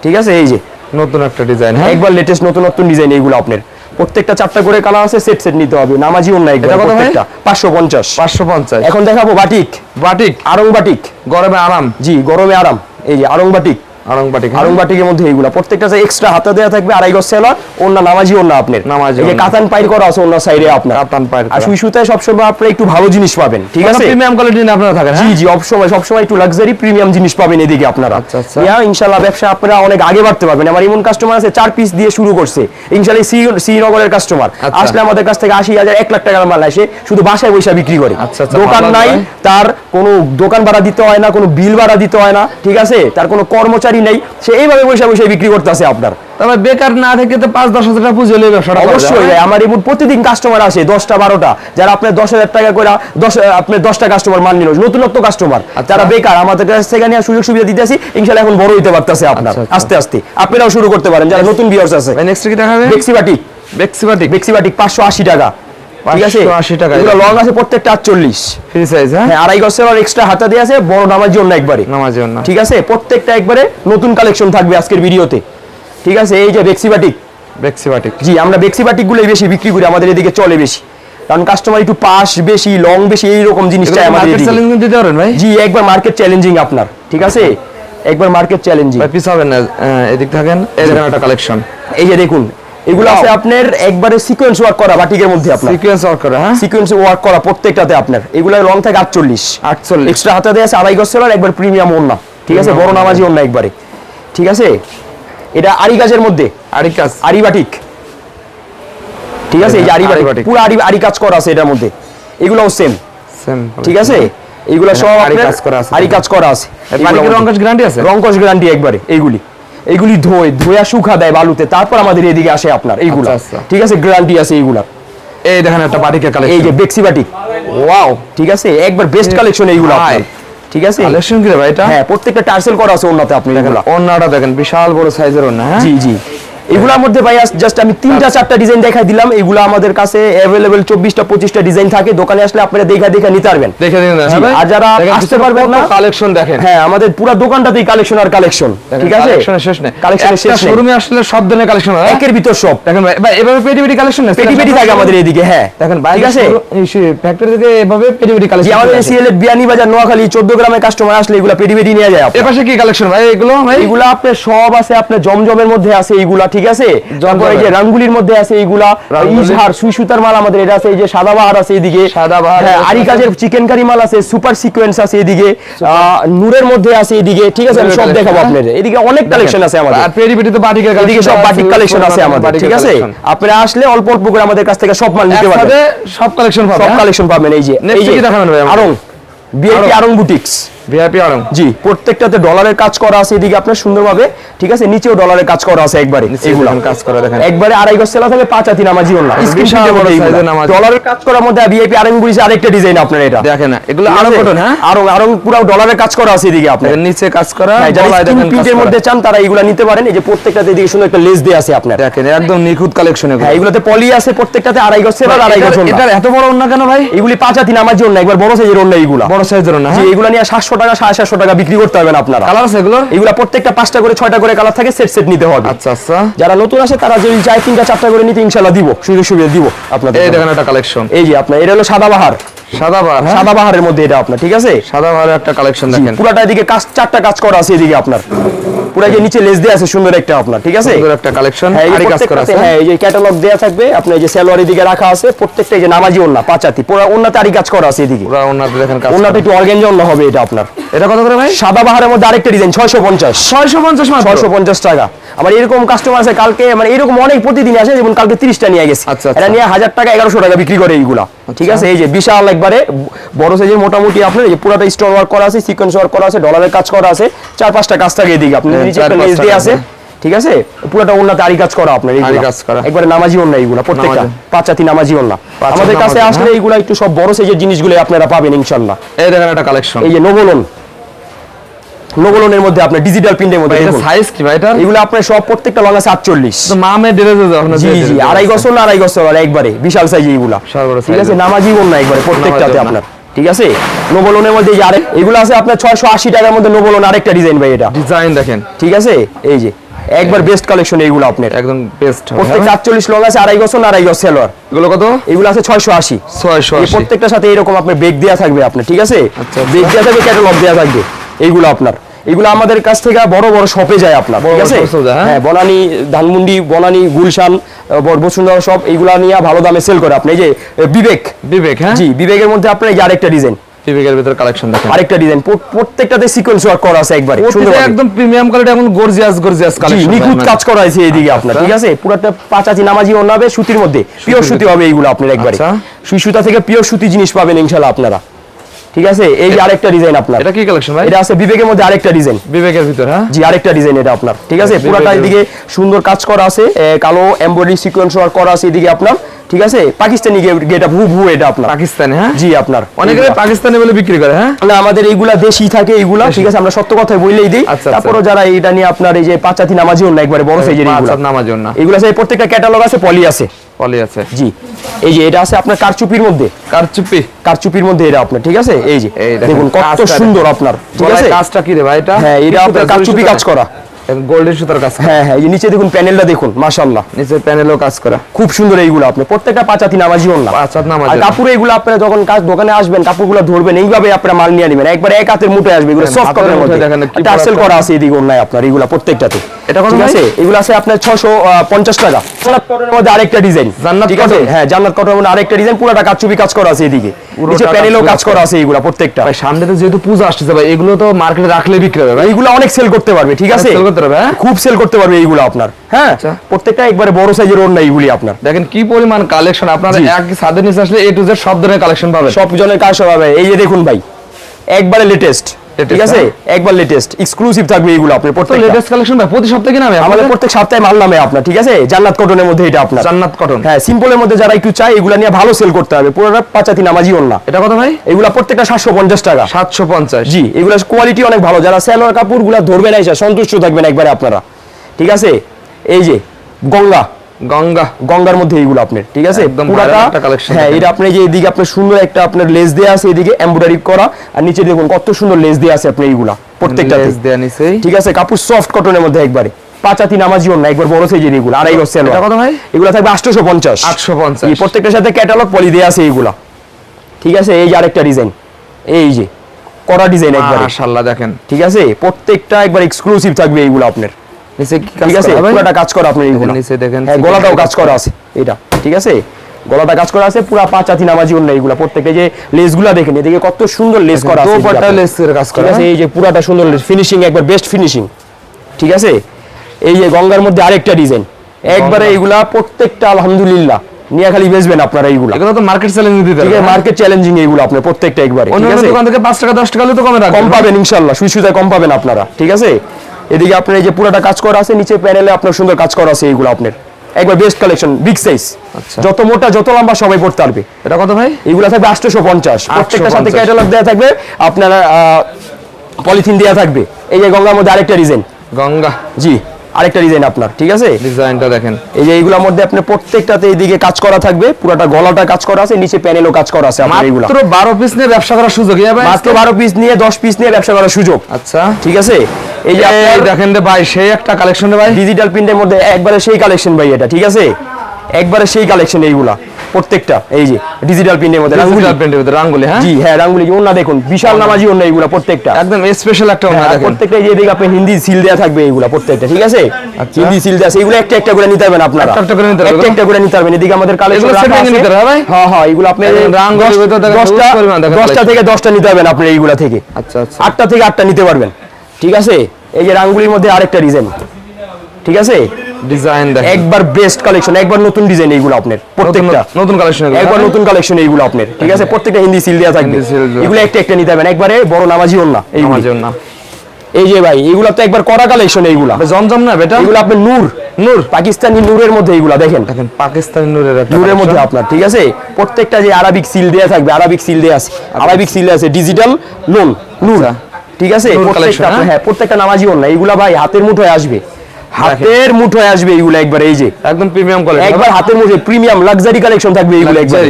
ঠিক আছে? এই যে। নতুন একটা ডিজাইন হ্যাঁ? একবার লেটেস্ট নতুন নতুন ডিজাইন এইগুলো আপনার। প্রত্যেকটা চারটা করে কালার আছে সেট সেট নিতে হবে। নামাজি অন্য এটা কত ভাই? প্রত্যেকটা পাঁচশো পঞ্চাশ। পাঁচশো পঞ্চাশ। এখন দেখাবো বাটিক। বাটিক? আরং বাটিক। গরমে আরাম। জি গরমে আরাম। এই যে আরং বাটিক। আরং বাটিক? আরং বাটিকের মধ্যে এইগুলা। প্রত্যেকটা এক্সট্রা হাতে দেওয়া থাকবে আড়াই গজ সেলার অন্য নামাজি অন্য আপনার। নামাজি এই কাতান পাইর করা আছে অন্য সাইডে আপনার। কাতান পাইর আর সুই সুতায় সবসময় আপনারা একটু ভালো জিনিস পাবেন ঠিক আছে? প্রিমিয়াম কোয়ালিটি আপনারা থাকেন জি জি সবসময় সবসময় একটু লাক্সারি প্রিমিয়াম জিনিস পাবেন এদিকে আপনারা। আচ্ছা, আচ্ছা। ইনশাআল্লাহ ব্যবসা আপনারা অনেক আগে বাড়তে পারবেন। আমার এমন কাস্টমার আছে চার পিস দিয়ে শুরু করছে। ইনশাআল্লাহ শ্রীনগরের কাস্টমার আচ্ছা। আসলে আমাদের কাছ থেকে আশি হাজার এক লাখ টাকার মাল আসে শুধু বাসায় পয়সা বিক্রি করে। আচ্ছা, আচ্ছা, দোকান নাই তার কোনো দোকান ভাড়া দিতে হয় না কোনো বিল ভাড়া দিতে হয় না ঠিক আছে? তার কোনো কর্মচারী নেই সে এইভাবে পয়সা পয়সা বিক্রি করতেছে আপনার। তবে বেকার না থেকে তো পাঁচ দশ হাজার টাকা পুজো হলে ব্যবসাটা অবশ্যই ভাই, আমার এমন প্রতিদিন কাস্টমার আসে দশটা বারোটা যারা আপনার দশ হাজার টাকা করে দশ আপনার দশটা কাস্টমার মান নিল নতুনত্ব কাস্টমার আচ্ছা। যারা বেকার আমাদের কাছ থেকে নিয়ে সুযোগ সুবিধা দিতেছি ইনশাল্লাহ এখন বড় হইতে পারতেছে আপনার আচ্ছা, আচ্ছা। আস্তে আস্তে। আপনারাও শুরু করতে পারেন যারা নতুন বিয়ার্স আছে। নেক্সট কি দেখাবে বেক্সি বাটিক বেক্সি বাটিক বেক্সি বাটিক পাঁচশো আশি টাকা। ঠিক আছে? 580 টাকা। এগুলো লং আছে প্রত্যেকটা ফ্রি সাইজ হ্যাঁ? হ্যাঁ আড়াই এক্সট্রা হাতা দিয়ে আছে বড় নামার জন্য একবারে। নামাজি ওড়না ঠিক আছে? প্রত্যেকটা একবারে নতুন কালেকশন থাকবে আজকের ভিডিওতে। ঠিক আছে? এই যে জি আমরা বেক্সি বাটিক গুলোই বেশি বিক্রি করি আমাদের এদিকে চলে বেশি। কারণ কাস্টমার একটু পাস বেশি লং বেশি এইরকম জিনিস আমাদের মার্কেট এদিকে। দিতে পারেন ভাই? জি একবার মার্কেট চ্যালেঞ্জিং আপনার ঠিক আছে? একবার মার্কেট চ্যালেঞ্জিং ভাই পিস না এদিক থাকেন একটা কালেকশন এই যে দেখুন এগুলো আছে আপনার একবারে সিকোয়েন্স ওয়ার্ক করা বাটিকের মধ্যে আপনার। সিকোয়েন্স ওয়ার্ক করে হ্যাঁ? সিকোয়েন্স ওয়ার্ক করা প্রত্যেকটাতে আপনার। এগুলো লং থাকে আটচল্লিশ। আটচল্লিশ। এক্সট্রা হাতে দেওয়া আছে আড়াই গজ সেলার একবার প্রিমিয়াম ওন্না ঠিক আছে? বড় নামাজি ওন্না একবারে। ঠিক আছে? এটা আড়ি গাছের মধ্যে। আরেক কাজ। আরি বাটিক। ঠিক আছে? এই যে আরি বাটিক। পুরো আরি আরি কাজ করা আছে এটার মধ্যে। এগুলোও সেম সেম ঠিক আছে? এইগুলো সব আরি আপনার কাজ করা আছে। আরি কাজ করা আছে। রঙ্গস গ্যারান্টি আছে? রঙ্কশ গ্যারান্টি একবারে এইগুলি। এইগুলি ধোয় ধোয়া শুকা দেয় বালুতে তারপর আমাদের এদিকে আসে আপনার এইগুলা। আচ্ছা, আচ্ছা। ঠিক আছে? গ্যারান্টি আছে এইগুলার। এই দেখেন একটা বাটিকের এই যে বেক্সি বাটিক। ওয়াও ঠিক আছে? একবার বেস্ট কালেকশন এইগুলো। আপনার। ঠিক আছে? কালেকশন কি রে ভাই এটা? হ্যাঁ প্রত্যেকটা টার্সেল করা আছে ওনাতে আপনি দেখেন ওন্নাটা দেখেন বিশাল বড় সাইজের ওন্না হ্যাঁ? জি জি। এগুলোর মধ্যে ভাই জাস্ট আমি তিনটা চারটা ডিজাইন দেখাই দিলাম। এগুলো আমাদের কাছে অ্যাভেলেবেল চব্বিশটা পঁচিশটা ডিজাইন থাকে। দোকানে আসলে আপনারা দেখা দেখা নিতে পারবেন। দেখে দিন জি, আর যারা আসতে পারবেন না কালেকশন দেখেন। হ্যাঁ আমাদের পুরো দোকানটাতেই কালেকশন আর কালেকশন ঠিক আছে? কালেকশনের শেষ নেই। কালেকশনের শেষ নেই। শোরুমে আসলে সব ধরনের কালেকশন হয় একের ভিতর সব। দেখেন ভাই এভাবে পেটি পেটি কালেকশন আছে পেটি পেটি থাকে আমাদের এদিকে হ্যাঁ। দেখেন ভাই ঠিক আছে? ফ্যাক্টরি থেকে এভাবে পেটি পেটি কালেকশন আমাদের সিএলএ বিয়ানি বাজার নোয়াখালী চোদ্দ গ্রামের কাস্টমার আসলে এগুলো পেটি পেটি নিয়ে যায়। এপাশে কি কালেকশন ভাই এগুলো ভাই? এগুলা আপনার সব আছে আপনার জমজমের মধ্যে আছে এইগুলা ঠিক আছে? তারপরে এই যে রাঙ্গুলির মধ্যে আছে এইগুলা ইজহার সুই সুতার মাল আমাদের এটা আছে এই যে সাদাবাহার আছে এদিকে সাদাবাহার হ্যাঁ আরি কাজের চিকেন কারি মাল আছে সুপার সিকোয়েন্স আছে এদিকে আহ, নূরের মধ্যে আছে এদিকে ঠিক আছে আমি সব দেখাবো হ্যাঁ? আপনাদের। এদিকে অনেক কালেকশন আছে আমাদের। আর পেটি পেটি তো বাটিকের এদিকে সব বাটিক কালেকশন আছে আমাদের ঠিক আছে? আপনারা আসলে অল্প অল্প করে আমাদের কাছ থেকে সব মাল নিতে পারবেন। সব কালেকশন পাবেন সব কালেকশন পাবেন এই যে এই যে দেখাবেন ভাই আরং বিআইপি আড়ং। Aarong boutiques VIP Aarong. জি। প্রত্যেকটাতে ডলারের কাজ করা আছে এদিকে আপনার সুন্দরভাবে ঠিক আছে? নিচেও ডলারের কাজ করা আছে একবারে। এগুলো। কাজ করা দেখেন। একবারে আড়াই গজ সেলা থাকে পাঁচ হাতি নামাজি না ডলারের কাজ করার মধ্যে ভিআইপি আরং আরেকটা ডিজাইন আপনার এটা। দেখেন এগুলো আরও কটন হ্যাঁ? আরং আরং পুরো ডলারের কাজ করা আছে এদিকে আপনার। নিচে কাজ করা হ্যাঁ, প্রিন্টের মধ্যে চান তারা এগুলা নিতে পারেন। এই যে প্রত্যেকটাতে এদিকে সুন্দর একটা লেস দেয়া আছে আপনার। দেখেন একদম নিখুঁত কালেকশন এগুলো। হ্যাঁ এগুলোতে পলি আছে প্রত্যেকটাতে আড়াই গজ সেলা আড়াই গজ। এটার এত বড় অন্য কেন ভাই? এগুলি পাঁচ হাতি নামাজি না একবার বড় সাইজের অন্য এইগুলা বড় সাইজের না জি এগুলা নিয়ে সাতশো টাকা সাড়ে সাতশো টাকা বিক্রি করতে পারবেন আপনারা। কালার আছে এগুলো? এগুলা প্রত্যেকটা পাঁচটা করে ছয়টা করে কালার থাকে সেট সেট নিতে হবে। আচ্ছা আচ্ছা। যারা নতুন আসে তারা যদি চায় তিনটা চারটা করে নিতে ইনশাল্লাহ দিব সুযোগ সুবিধা দিব আপনাদের এই দেখেন একটা কালেকশন এই যে আপনার এটা হলো সাদা বাহার সাদা বার হ্যাঁ? সাদা বাহারের মধ্যে এটা আপনার ঠিক আছে? সাদা বারের একটা কালেকশন দেখেন। পুরাটা এদিকে কাজ চারটা কাজ করা আছে এদিকে আপনার। পুরা যে নিচে লেস দেয়া আছে সুন্দর একটা আপনার ঠিক আছে? সুন্দর একটা কালেকশন হ্যাঁ এই যে আরি কাজ করা আছে। হ্যাঁ এই যে ক্যাটালগ দেয়া থাকবে আপনার এই যে সালোয়ারের দিকে রাখা আছে প্রত্যেকটা এই যে নামাজি ওন্না পাঁচাতি পুরো ওন্নাতে আরি কাজ করা আছে এদিকে। পুরো ওনাতে দেখেন কাজ ওন্নাটা একটু ওন্না হবে এটা আপনার। এটা কত করে ভাই? সাদা বাহারের মধ্যে আরেকটা ডিজাইন ছয়শো পঞ্চাশ। 650 মাত্র? ছয়শো পঞ্চাশ টাকা। আমার এরকম কাস্টমার আছে কালকে মানে এরকম অনেক প্রতিদিন আসে যেমন কালকে তিরিশটা নিয়ে গেছে আচ্ছা, আচ্ছা। এটা নিয়ে হাজার টাকা এগারোশো টাকা বিক্রি করে এইগুলা ঠিক আছে এই যে বিশাল একবারে বড় সাইজের মোটামুটি আপনার এই যে পুরোটা স্টোন ওয়ার্ক করা আছে সিকোয়েন্স ওয়ার্ক করা আছে ডলারের কাজ করা আছে চার পাঁচটা কাজ থাকে এদিকে আপনি হ্যাঁ, নিচে দিয়ে আছে। ঠিক আছে পুরোটা ওন্নাতে আরি কাজ করা আপনার এইগুলা। কাজ করা। একবারে নামাজি ওন্না এইগুলা প্রত্যেকটা নামাজি। পাঁচ হাতি নামাজি ওন্না আমাদের কাছে আসলে হ্যাঁ। এইগুলা একটু সব বড় সাইজের জিনিসগুলো আপনারা পাবেন ইনশাল্লাহ এই দেখেন একটা কালেকশন এই যে নোবলন নোবলনের মধ্যে আপনার ডিজিটাল প্রিন্টের মধ্যে এটা সাইজ কি ভাই এটা এগুলো আপনার সব প্রত্যেকটা লং আছে আটচল্লিশ। তো মামে ড্রেস যখন জি জি আড়াই আড়াই একবারে বিশাল সাইজ এইগুলা ঠিক আছে। নামাজি না একবারে প্রত্যেকটাতে আপনার। ঠিক আছে? নোবলনের মধ্যে যে আরেক এগুলো আছে আপনার ছয়শো আশি টাকার মধ্যে নোবলন আরেকটা ডিজাইন ভাই এটা। ডিজাইন দেখেন। ঠিক আছে? এই যে একবার বেস্ট কালেকশন এইগুলো আপনার। একদম বেস্ট প্রত্যেক আটচল্লিশ লং আছে আড়াই না আড়াই গছ সেলোয়ার এগুলো কত? এগুলো আছে ছয়শো আশি। 680 এই প্রত্যেকটার সাথে এরকম আপনার বেগ দেওয়া থাকবে আপনার ঠিক আছে? আচ্ছা। বেগ দেওয়া থাকবে ক্যাটালগ দেওয়া থাকবে। এইগুলো আপনার। এগুলো আমাদের কাছ থেকে বড় বড় শপে যায় আপনার ঠিক আছে? হ্যাঁ? হ্যাঁ বনানী ধানমন্ডি বনানী গুলশান আহ, বসুন্ধরা সব এইগুলা নিয়ে ভালো দামে সেল করে আপনি। এই যে বিবেক। বিবেক হ্যাঁ? জি বিবেকের মধ্যে আপনার এই যে আরেকটা ডিজাইন বিবেকের ভিতর কালেকশন দেখেন। আরেকটা ডিজাইন প্রত্যেকটাতে সিকোয়েন্স ওয়ার্ক করা আছে একবারে সুন্দরভাবে। একদম প্রিমিয়াম কোয়ালিটি এখন গর্জিয়াস গর্জিয়াস কালেকশন নিখুঁত কাজ করা হয়েছে এইদিকে আপনার আচ্ছা। ঠিক আছে? পুরোটা পাঁচাচি নামাজি ওনা হবে সুতির মধ্যে পিওর সুতি হবে এইগুলো আপনার একবারে। আচ্ছা। সুই সুতা থেকে পিওর সুতি জিনিস পাবেন ইনশাল্লাহ আপনারা। ঠিক আছে? এই যে আরেকটা ডিজাইন আপনার। এটা কি কালেকশন ভাই? এটা আছে বিবেকের মধ্যে আরেকটা ডিজাইন বিবেকের ভিতর হ্যাঁ? জি আরেকটা ডিজাইন এটা আপনার। ঠিক আছে? পুরোটা এদিকে সুন্দর কাজ করা আছে কালো এমব্রয়ডারি সিকোয়েন্স ওয়ার্ক করা আছে এদিকে আপনার। ঠিক আছে? পাকিস্তানি গেটা ভু ভু এটা আপনার। পাকিস্তানি হ্যাঁ? জি আপনার। অনেকে। পাকিস্তানি বলে বিক্রি করে হ্যাঁ? না আমাদের এইগুলা দেশি থাকে এইগুলা ঠিক আছে? আমরা সত্য কথাই বললেই দিই। আচ্ছা, আচ্ছা। যারা এইটা নিয়ে আপনার এই যে পাঁচাতি নামাজিও না একবারে বড় সাইজের এইগুলা। নামার জন্য এগুলো আছে প্রত্যেকটা ক্যাটালগ আছে পলি আছে। পলি আছে। জি। এই যে এটা আছে আপনার কারচুপির মধ্যে। কারচুপি। কারচুপির মধ্যে এটা আপনার ঠিক আছে? এই যে দেখুন কত সুন্দর আপনার ঠিক আছে? কাজটা কি রে ভাই এটা? হ্যাঁ এটা আপনার কারচুপি কাজ করা। গোল্ডেন সুতার কাজ হ্যাঁ হ্যাঁ এই নিচে দেখুন প্যানেলটা দেখুন মাশাআল্লাহ। নিচে প্যানেলও কাজ করা। খুব সুন্দর এইগুলো আপনি প্রত্যেকটা পাঁচাতি নামাজি না পাঁচ হাত নামাজি আর কাপড় এইগুলো আপনারা যখন কাজ দোকানে আসবেন কাপড়গুলো ধরবেন এইভাবে আপনারা মাল নিয়ে নেবেন। একবার এক হাতের মুঠে আসবে এগুলো হ্যাঁ, সফট কাপড়ের মধ্যে। টার্সেল করা আছে এদিকে অন্যায় আপনার এইগুলো প্রত্যেকটাতে। এটা কত আছে? এগুলো আছে আপনার ছশো পঞ্চাশ টাকা। জান্নাত কটনের মধ্যে আরেকটা ডিজাইন জান্নাত কটন? হ্যাঁ জান্নাত কটনের মধ্যে আরেকটা ডিজাইন পুরোটা কাচুপি কাজ করা আছে এদিকে। নিচে প্যানেলও কাজ করা আছে প্রত্যেকটা। ভাই সামনে তো যেহেতু পূজা আসছে ভাই এগুলো তো মার্কেটে রাখলে বিক্রি হবে ভাই। এইগুলো অনেক সেল করতে পারবে ঠিক আছে? সেল করতে পারবে, হ্যাঁ? খুব সেল করতে পারবে এগুলো আপনার হ্যাঁ? আচ্ছা। প্রত্যেকটা একবারে বড় সাইজের ওড়না এইগুলি আপনার। দেখেন কি পরিমাণ কালেকশন আপনারা এক ছাদের নিচে আসলে এ টু জেড সব ধরনের কালেকশন পাবেন। সব জনের কাজ হবে। এই যে দেখুন ভাই একবারে লেটেস্ট ঠিক আছে? হ্যাঁ? একবার লেটেস্ট এক্সক্লুসিভ থাকবে আপনার তো প্রত্যেকটা। লেটেস্ট কালেকশন ভাই প্রতি সপ্তাহে নামে আমাদের প্রত্যেক সপ্তাহে মাল নামে আপনার ঠিক আছে? জান্নাত কটনের মধ্যে এটা আপনার। জান্নাত কটন হ্যাঁ সিম্পলের মধ্যে যারা একটু চাই এগুলা নিয়ে ভালো সেল করতে হবে। পুরোটা পাঁচাতি নামাজি না এটা কত ভাই? এগুলা প্রত্যেকটা সাতশো পঞ্চাশ টাকা। সাতশো পঞ্চাশ। জি এগুলা কোয়ালিটি অনেক ভালো। যারা সেলোয়ার কাপড়গুলা ধরবেন এসে সন্তুষ্ট থাকবেন একবারে আপনারা। ঠিক আছে? এই যে গঙ্গা। গঙ্গা গঙ্গার মধ্যে এইগুলো আপনার ঠিক আছে? পুরাটা হ্যাঁ এটা আপনি যে এদিকে আপনার সুন্দর একটা আপনার লেস দেয়া আছে এদিকে এমব্রয়ডারি করা আর নিচে দেখুন কত সুন্দর লেস দেয়া আছে আপনার এইগুলা প্রত্যেকটা লেস দেয়া ঠিক আছে কাপড় সফট কটনের মধ্যে একবারে। পাঁচাতি না একবার বড় সাইজের এগুলো আড়াই গজ সেল এটা কত ভাই? এগুলো থাকবে আটশোশো পঞ্চাশ। 850 এই প্রত্যেকটার সাথে ক্যাটালগ পলি দেয়া আছে এইগুলা। ঠিক আছে এই যে আরেকটা ডিজাইন এই যে করা ডিজাইন একবারে। মাশাআল্লাহ দেখেন। ঠিক আছে প্রত্যেকটা একবার এক্সক্লুসিভ থাকবে এইগুলো আপনার। নিচে ঠিক আছে করা কাজ করা আপনার এইগুলো নিচে দেখেন হ্যাঁ গলাটাও কাজ করা আছে এটা ঠিক আছে? গলাটা কাজ করা আছে পুরা পাঁচ হাতি নামাজি অন্য এইগুলা প্রত্যেকে যে লেসগুলা দেখেন এদিকে কত সুন্দর লেস করা আছে দোপাট্টা লেসের কাজ করা, আছে হ্যাঁ? এই যে পুরাটা সুন্দর ফিনিশিং একবার বেস্ট ফিনিশিং ঠিক আছে? এই যে গঙ্গার মধ্যে আরেকটা ডিজাইন একবারে। এইগুলা প্রত্যেকটা আলহামদুলিল্লাহ নিয়ে খালি বেচবেন আপনারা এইগুলা। এগুলো তো মার্কেট চ্যালেঞ্জ দিতে ঠিক আছে মার্কেট চ্যালেঞ্জিং এইগুলো আপনার প্রত্যেকটা একবারে অন্য দোকান থেকে 5 টাকা 10 টাকা হলে তো কমে রাখবেন কম পাবেন ইনশাল্লাহ সুই সুতায় কম পাবেন আপনারা ঠিক আছে? এদিকে আপনার এই যে পুরোটা কাজ করা আছে নিচে প্যানেলে আপনার সুন্দর কাজ করা আছে এইগুলো আপনার। একবার বেস্ট কালেকশন বিগ সাইজ। যত মোটা যত লম্বা সবাই পড়তে পারবে। এটা কত ভাই? এগুলো থাকবে আটশোশো পঞ্চাশ। প্রত্যেকটার সাথে 850 ক্যাটালগ দেওয়া থাকবে। আপনারা পলিথিন দেওয়া থাকবে। এই যে গঙ্গার মধ্যে আরেকটা রিজেন গঙ্গা। জি। আরেকটা ডিজাইন আপনার ঠিক আছে? ডিজাইনটা দেখেন। এই যে এইগুলোর মধ্যে আপনার প্রত্যেকটাতে এইদিকে কাজ করা থাকবে পুরোটা গলাটা কাজ করা আছে নিচে প্যানেলও কাজ করা আছে আপনার এইগুলো। মাত্র 12 পিস নিয়ে ব্যবসা করার সুযোগ মাত্র বারো পিস নিয়ে দশ পিস নিয়ে ব্যবসা করার সুযোগ। আচ্ছা। ঠিক আছে? এই যে আপনি দেখেন রে ভাই সেই একটা কালেকশন রে ভাই। ডিজিটাল প্রিন্টের মধ্যে একবারে সেই কালেকশন ভাই এটা ঠিক আছে? একবারে সেই কালেকশন এইগুলা প্রত্যেকটা এই যে ডিজিটাল প্রিন্টের মধ্যে রাঙ্গুলি। ডিজিটাল প্রিন্টের ভিতরে রাঙ্গুলি হ্যাঁ? জি হ্যাঁ রাঙ্গুলি। ওন্য দেখুন বিশাল নামাজি ওন্য এইগুলা প্রত্যেকটা। একদম স্পেশাল একটা ওনা হ্যাঁ, দেখেন। প্রত্যেকটা এই যে এদিকে আপনি হিন্দি সিল দেয়া থাকবে এইগুলা প্রত্যেকটা ঠিক আছে? আচ্ছা। হিন্দি সিল দেয়া আছে এগুলো একটা একটা করে নিতে পারবেন আপনারা। একটা একটা করে নিতে পারবেন? একটা একটা করে নিতে পারবেন। এদিকে আমাদের কালেকশন set ভেঙে নিতে হবে, ভাই? হ্যাঁ হ্যাঁ এগুলো আপনি রাঙ্গুলির ভিতর দেখেন দশটা huge পরিমাণ দেখেন দশটা collection। থেকে দশটা নিতে পারবেন আপনি এইগুলা থেকে। আচ্ছা আচ্ছা। আটটা থেকে আটটা নিতে পারবেন ঠিক আছে? এই যে রাঙ্গুলির মধ্যে আরেকটা ডিজাইন ঠিক আছে? ডিজাইন দেখেন একবার বেস্ট কালেকশন একবার নতুন ডিজাইন এইগুলো আপনার প্রত্যেকটা। নতুন- কালেকশন একবার নতুন কালেকশন এইগুলো আপনার ঠিক আছে? প্রত্যেকটা হিন্দি সিল দেওয়া থাকবে। এগুলো একটা একটা নিতে পারবেন একবারে বড় নামাজি না এইগুলো। আমার জন্য এই যে ভাই এগুলো তো একবার করা কালেকশন এইগুলা। জমজম না বেটা? এগুলো আপনার নূর। নূর। পাকিস্তানি নূরের মধ্যে এইগুলা দেখেন। দেখেন পাকিস্তানি নূরের নূরের মধ্যে আপনার ঠিক আছে? প্রত্যেকটা যে আরবিক সিল দেয়া থাকবে আরবিক সিল দেয়া আছে। আরবিক সিল আছে ডিজিটাল লোন নূর। আচ্ছা। ঠিক আছে? প্রত্যেকটা হ্যাঁ? হ্যাঁ প্রত্যেকটা নামাজি না এইগুলা ভাই হাতের মুঠোয় আসবে। হাতের মুঠোয় আসবে এইগুলা একবার এই যে। একদম প্রিমিয়াম কোয়ালিটি একবার হাতের মধ্যে প্রিমিয়াম লাক্সারি কালেকশন থাকবে এইগুলো একবার।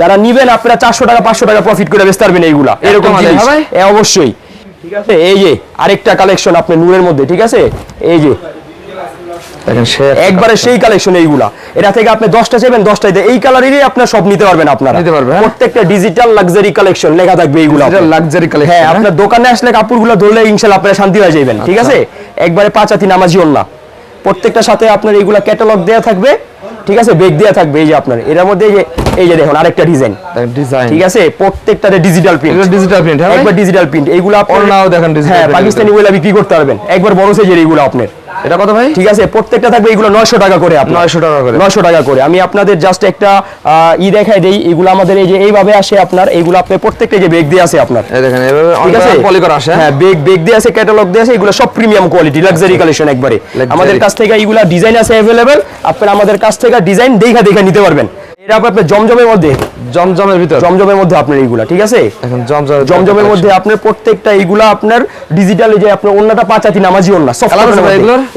যারা নিবেন আপনারা চারশো টাকা পাঁচশো টাকা প্রফিট করে বেচতে পারবেন এইগুলা। এরকম জিনিস। হ্যাঁ ভাই? এ অবশ্যই। ঠিক আছে? এই যে আরেকটা কালেকশন আপনি নূরের মধ্যে ঠিক আছে? এই যে। একবারে সেই কালেকশন এইগুলা। এটা থেকে আপনি দশটা চাইবেন দশটাই এই কালারেরই আপনার সব নিতে পারবেন আপনারা। নিতে পারবে, হ্যাঁ? প্রত্যেকটা ডিজিটাল লাক্সারি কালেকশন লেখা থাকবে এইগুলো লাক্সারি কালেকশন হ্যাঁ আপনার দোকানে আসলে কাপড়গুলো ধরলে ইনশাল্লাহ আপনারা শান্তি হয়ে যাবেন ঠিক আচ্ছা। আছে? একবারে পাঁচ নামাজি প্রত্যেকটার সাথে আপনার এইগুলা ক্যাটালগ দেয়া থাকবে ঠিক আছে? বেগ দেয়া থাকবে এই যে আপনার। এর মধ্যে এই যে এই যে দেখুন আরেকটা ডিজাইন ডিজাইন ঠিক আছে? প্রত্যেকটারে ডিজিটাল প্রিন্ট এটা ডিজিটাল প্রিন্ট হ্যাঁ একবার ডিজিটাল প্রিন্ট এইগুলো আপনার নাও দেখেন হ্যাঁ পাকিস্তানি বইলা বিক্রি করতে পারবেন। একবার বড় সাইজের এইগুলো আপনার। এটা কত ভাই? ঠিক আছে প্রত্যেকটা থাকবে এগুলো নয়শো টাকা করে আপনার। 900 টাকা করে। নয়শো টাকা করে। আমি আপনাদের জাস্ট একটা ই দেখাই দেই এগুলো আমাদের এই যে এইভাবে আসে আপনার এগুলো আপনার প্রত্যেকটা যে বেগ দিয়ে আছে আপনার। এই দেখেন এইভাবে ঠিক আছে? পলি করা আসে হ্যাঁ? বেগ বেগ দিয়ে আছে ক্যাটালগ দিয়ে আছে এগুলো সব প্রিমিয়াম কোয়ালিটি লাক্সারি কালেকশন একবারে। আমাদের কাছ থেকে এগুলো ডিজাইন আছে অ্যাভেলেবেল আপনারা আমাদের কাছ থেকে ডিজাইন দেখা দেখা নিতে পারবেন। এটা আপনার জমজমের মধ্যে? জমজমের ভিতর। জমজমের মধ্যে আপনার এইগুলা ঠিক আছে? জমজমের জমজমের মধ্যে আপনার প্রত্যেকটা এইগুলা আপনার ডিজিটাল যে আপনার অন্যটা পাঁচ নামাজি অন্য?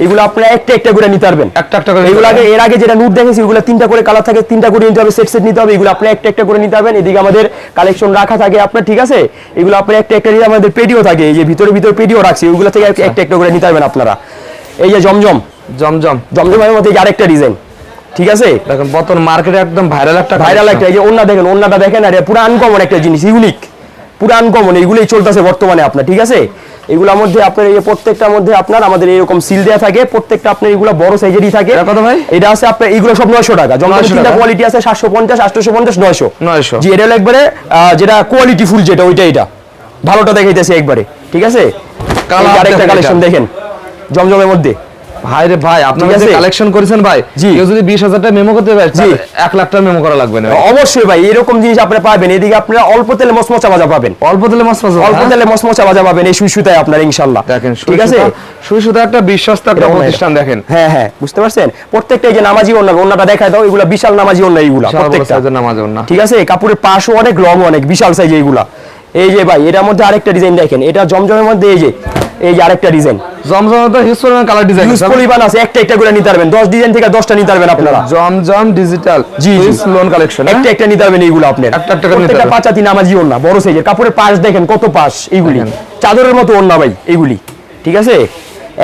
এগুলো আপনারা একটা একটা করে নিতে পারবেন। একটা একটা করে এগুলো আগে এর আগে যেটা নুট দেখেছি এগুলো তিনটা করে কালার থাকে তিনটা করে নিতে হবে সেট সেট নিতে হবে এগুলো আপনি একটা একটা করে নিতে এদিকে আমাদের কালেকশন রাখা থাকে আপনার ঠিক আছে? এগুলো আপনি একটা একটা নিয়ে আমাদের পেডিও থাকে এই যে ভিতরে ভিতরে পেডিও রাখছি থেকে একটা একটা করে নিতে পারবেন আপনারা। এই যে জমজম। জমজম। জমজমের মধ্যে আরেকটা ডিজাইন ঠিক আছে? দেখেন বর্তমান মার্কেটে একদম ভাইরাল একটা ভাইরাল একটা এই যে ওন্না দেখেন ওন্নাটা দেখেন আর পুরো আনকমন একটা জিনিস ইউনিক পুরো আনকমন এইগুলোই চলতেছে বর্তমানে আপনার ঠিক আছে? এগুলোর মধ্যে আপনার এই প্রত্যেকটার মধ্যে আপনার আমাদের এরকম সিল দেওয়া থাকে প্রত্যেকটা আপনার এগুলো বড় সাইজেরই থাকে। এটা কত ভাই? এটা আছে আপনার এগুলো সব নয়শো টাকা। যেমন 900 তিনটা কোয়ালিটি আছে সাতশো পঞ্চাশ আটশো পঞ্চাশ নয়শো। 900 জি এটা হলো একবারে যেটা কোয়ালিটি ফুল যেটা ওইটা এটা। ভালোটা দেখাইতেছে একবারে ঠিক আছে? এই আরেকটা কালেকশন দেখেন জমজমের মধ্যে। ভাই রে ভাই আপনারা যে কালেকশন করেছেন ভাই কেউ যদি 20000 টাকা মেমো করতে পারে লাখ টাকা মেমো করা লাগবে না অবশ্যই ভাই এরকম জিনিস আপনারা পাবেন। এদিকে আপনারা অল্প তেলে ভাজা পাবেন। অল্প মাছ অল্প তেলে ভাজা পাবেন এই আপনার দেখেন ঠিক আছে? সুইসুতা একটা বিশ্বস্ত একটা প্রতিষ্ঠান দেখেন। হ্যাঁ হ্যাঁ বুঝতে পারছেন? প্রত্যেকটা যে নামাজি ওন্না ওন্নাটা দেখায় দাও এগুলা বিশাল নামাজি ওন্না এইগুলা প্রত্যেকটা। নামাজ না ঠিক আছে? কাপড়ের পাশও অনেক লং অনেক বিশাল সাইজ এইগুলা এই যে ভাই এটার মধ্যে আরেকটা ডিজাইন দেখেন। এটা জমজমের মধ্যে এই যে এই যে আরেকটা ডিজাইন জমজম তো হিউজ পরিমাণ কালার ডিজাইন ইউজ পরিমাণ আছে একটা একটা করে নিতে পারবেন। দশ ডিজাইন থেকে দশটা নিতে পারবেন আপনারা। জমজম ডিজিটাল জি। লোন কালেকশন একটা একটা নিতে পারবেন এইগুলো আপনার। একটা একটা করে নিতে পারবেন। পাঁচাতি নামাজি ওন্না বড় সাইজের কাপড়ের পাশ দেখেন কত পাশ এইগুলি। চাদরের মতো ওন্না ভাই এইগুলি। ঠিক আছে?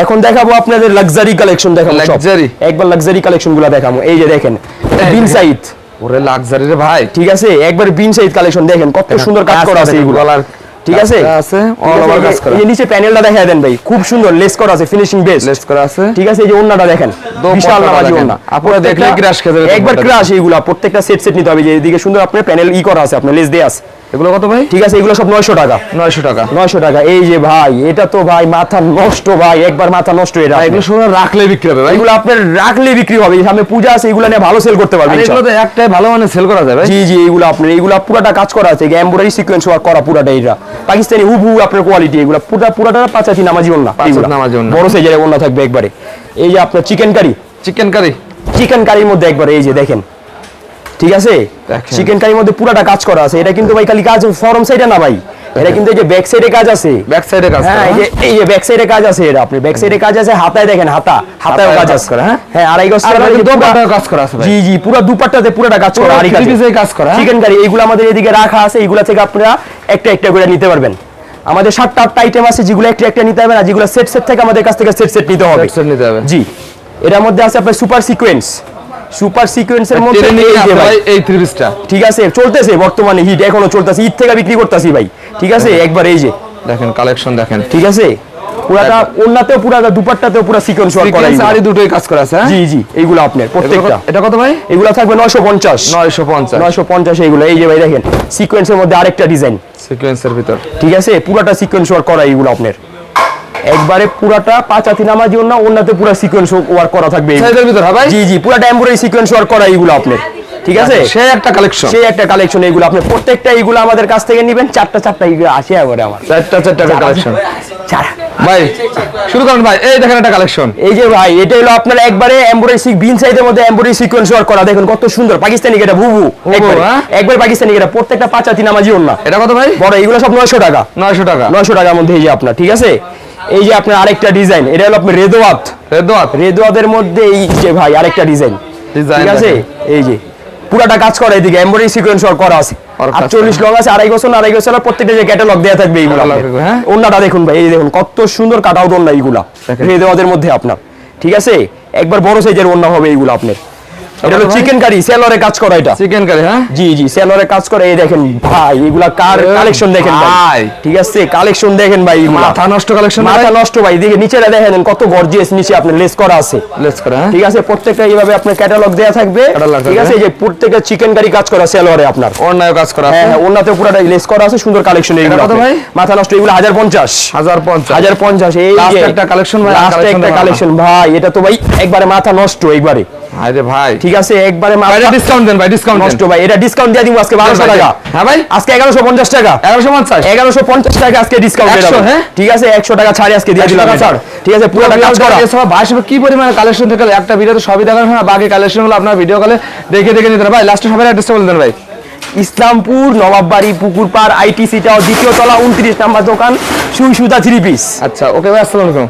এখন দেখাবো আপনাদের লাক্সারি কালেকশন দেখাবো। Luxury? একবার লাক্সারি কালেকশনগুলো দেখাবো। এই যে দেখেন বিন সাইড ওরে লাক্সারি রে ভাই। ঠিক আছে? একবার বিন সাইড কালেকশন দেখেন কত সুন্দর কাজ করা আছে এইগুলো। গলার ঠিক আছে? আছে অল ওভার কাজ করা। এই নিচে প্যানেলটা দেখায় দেন ভাই খুব সুন্দর লেস করা আছে ফিনিশিং বেস্ট লেস করা আছে। ঠিক আছে এই যে ওন্নাটা দেখেন বিশাল নামাজি ওন্না আপনারা দেখলে খেয়ে যাবে একবার। ক্রাশ এইগুলা প্রত্যেকটা সেট সেট নিতে হবে। যে এদিকে সুন্দর আপনার প্যানেল ই করা আছে আপনার লেস দেয়া আছে। এগুলো কত ভাই? ঠিক আছে এগুলো সব নয়শো টাকা। নয়শো টাকা। নয়শো টাকা। এই যে ভাই এটা তো ভাই মাথা নষ্ট ভাই একবার মাথা নষ্ট এটা এগুলো আপনার। রাখলে বিক্রি হবে ভাই। এগুলো আপনার রাখলে বিক্রি হবে। সামনে পূজা আছে এগুলো নিয়ে ভালো সেল করতে পারবেন এগুলো তো একটাই ভালো মানে সেল করা ভাই। জি জি এইগুলো আপনার এইগুলো পুরাটা কাজ করা আছে। এমব্রয়ডারি সিকোয়েন্স ওয়ার্ক করা পুরাটা এটা। পাকিস্তানি হুবহু আপনার কোয়ালিটি এগুলো পুরা পুরাটা পাঁচাতি নামাজি ওন্না। নামাজি ওন্না বড় সাইজের ওন্না থাকবে একবারে। এই যে আপনার chicken curry chicken curry chicken কারির মধ্যে একবারে এই যে দেখেন। ঠিক আছে। চিকেন কারির মধ্যে পুরাটা কাজ করা আছে। এটা কিন্তু ভাই খালি কাজ ফরম সাইডে না ভাই। এটা কিন্তু এই যে ব্যাক সাইডে কাজ আছে। ব্যাক সাইডে কাজ হ্যাঁ এই যে এই যে ব্যাক সাইডে কাজ আছে এটা আপনি। ব্যাক সাইডে কাজ আছে হাতায় দেখেন হাতা। হাতায়ও কাজ আছে। হ্যাঁ? হ্যাঁ আড়াই গজ করে দোপাট্টাও কাজ করা আছে জি জি পুরো দুপাট্টাতে পুরোটা কাজ করা কাজ। করা, হ্যাঁ? চিকেন কারি এইগুলো আমাদের এদিকে রাখা আছে এইগুলা থেকে আপনারা একটা একটা করে নিতে পারবেন। আমাদের সাতটা আটটা আইটেম আছে যেগুলো একটা একটা নিতে হবে না যেগুলো সেট সেট থেকে আমাদের কাছ থেকে সেট সেট নিতে হবে। set নিতে হবে। জি। এটার মধ্যে আছে আপনার সুপার সিকোয়েন্স সুপার সিকোয়েন্সের মধ্যে এই থ্রি পিসটা ঠিক আছে চলতেছে বর্তমানে হিট এখনও চলতেছে ঈদ থেকে বিক্রি করতেছি ভাই। ঠিক আছে একবার এই যে। দেখেন কালেকশন দেখেন। ঠিক আছে পুরাটা ওন্নাতেও পুরাটা দুপাট্টাতেও পুরা সিকোয়েন্স ওয়ার্ক করা এইগুলো। আরই দুটোই কাজ করা আছে হ্যাঁ? জি জি এইগুলো আপনার প্রত্যেকটা। এটা কত ভাই? এগুলো থাকবে নয়শো পঞ্চাশ। নয়শো পঞ্চাশ। নয়শো পঞ্চাশ এইগুলো এই যে ভাই দেখেন সিকোয়েন্সের মধ্যে আরেকটা ডিজাইন সিকোয়েন্সের ভিতর। ঠিক আছে পুরাটা সিকোয়েন্স ওয়ার্ক করা এইগুলো আপনার। একবারে পুরাটা পাঁচ হাতি নামাজি ওন্না ওন্নাতে পুরো সিকোয়েন্স ওয়ার্ক করা থাকবে। সাইজের ভিতর হ্যাঁ ভাই? জি জি পুরাটা এমব্রয়ডারি সিকোয়েন্স ওয়ার্ক করা এইগুলো আপনার ঠিক আছে? সে একটা কালেকশন সেই একটা কালেকশন এইগুলো আপনি প্রত্যেকটা এইগুলো আমাদের কাছ থেকে নেবেন চারটা চারটা এইগুলো আসে একবারে আমার। চারটা চারটা কালেকশন চারা ভাই শুরু করুন ভাই। এই দেখেন একটা কালেকশন এই যে ভাই এটা হলো আপনার একবারে এমব্রয়ডারি সিক বিন সাইজের মধ্যে এমব্রয়ডারি সিকোয়েন্স ওয়ার্ক করা। দেখুন কত সুন্দর। পাকিস্তানি এটা বুবু একবার হ্যাঁ? একবার পাকিস্তানি এটা। প্রত্যেকটা পাঁচ হাতি নামাজি ওন্না এটা কত ভাই? বড় এইগুলো সব নয়শো টাকা। নয়শো টাকা। নয়শো টাকার মধ্যে এই যে আপনার ঠিক আছে? এই যে আপনার আরেকটা ডিজাইন এটা হলো আপনার রেদোয়াত। রেদওয়াত রেদোয়াতের মধ্যে এই যে ভাই আরেকটা ডিজাইন ঠিক আছে? এই যে পুরাটা কাজ করা এদিকে এমব্রয়ডারি সিকোয়েন্স করা আছে। আটচল্লিশ লং আছে আড়াই বছর আড়াই বছর প্রত্যেকটা যে ক্যাটালগ দেওয়া থাকবে এইগুলো Catalog হ্যাঁ? ওন্নাটা দেখুন ভাই এই দেখুন কত সুন্দর কাট আউট ওন্না এইগুলা। রেদোয়াতের মধ্যে আপনার। ঠিক আছে? একবার বড় সাইজের ওন্না হবে এইগুলো আপনার। এটা হলো চিকেন কারি সেলরে কাজ করা এটা। চিকেন কারি হ্যাঁ? জি জি সেলরে কাজ করে এই দেখেন ভাই এগুলা কার কালেকশন দেখেন ভাই। ঠিক আছে কালেকশন দেখেন ভাই মাথা নষ্ট কালেকশন মাথা নষ্ট ভাই দিকে নিচেটা দেখেন কত গর্জিয়াস নিচে আপনার লেস করা আছে। লেটস করে হ্যাঁ? ঠিক আছে প্রত্যেকটা এইভাবে আপনার ক্যাটালগ দেয়া থাকবে। ঠিক আছে এই যে প্রত্যেকটা চিকেন কারি কাজ করা সেলরে আপনার। অন্যায় কাজ করা হ্যাঁ হ্যাঁ ওনাতে পুরোটা লেস করা আছে সুন্দর কালেকশন এইগুলো কত ভাই? মাথা নষ্ট এগুলো হাজার পঞ্চাশ হাজার পঞ্চাশ হাজার পঞ্চাশ এই Last একটা collection ভাই, লাস্ট একটা কালেকশন ভাই এটা তো ভাই একবারে মাথা নষ্ট একবারে আরে ভাই ঠিক আছে একবারে ভাই ডিসকাউন্ট দেন ভাই ডিসকাউন্ট নষ্ট ভাই এটা ডিসকাউন্ট দিয়ে দিব আজকে বারোশো ভাই, টাকা। হ্যাঁ ভাই? আজকে এগারোশো পঞ্চাশ টাকা। এগারোশো পঞ্চাশ? এগারোশো পঞ্চাশ টাকা আজকে ডিসকাউন্ট 100, হ্যাঁ? ঠিক আছে একশো টাকা ছাড়ে আজকে দিয়ে 100 দিলাম টাকা। ছাড়। ঠিক আছে পুরোটা কাজ করা। ভাই সব কি পরিমাণে কালেকশন থেকে একটা ভিডিওতে সবই দেখানো হয় না বাকি কালেকশনগুলো আপনার ভিডিও কলে দেখে দেখে নিতে। ভাই লাস্টে সবাই অ্যাড্রেসটা বলে দেন ভাই। ইসলামপুর নবাববাড়ি পুকুরপাড় আইটিসিটাও দ্বিতীয় তলা উনত্রিশ নাম্বার দোকান সুই সুতা থ্রি পিস আচ্ছা ওকে ভাই আসসালামু আলাইকুম।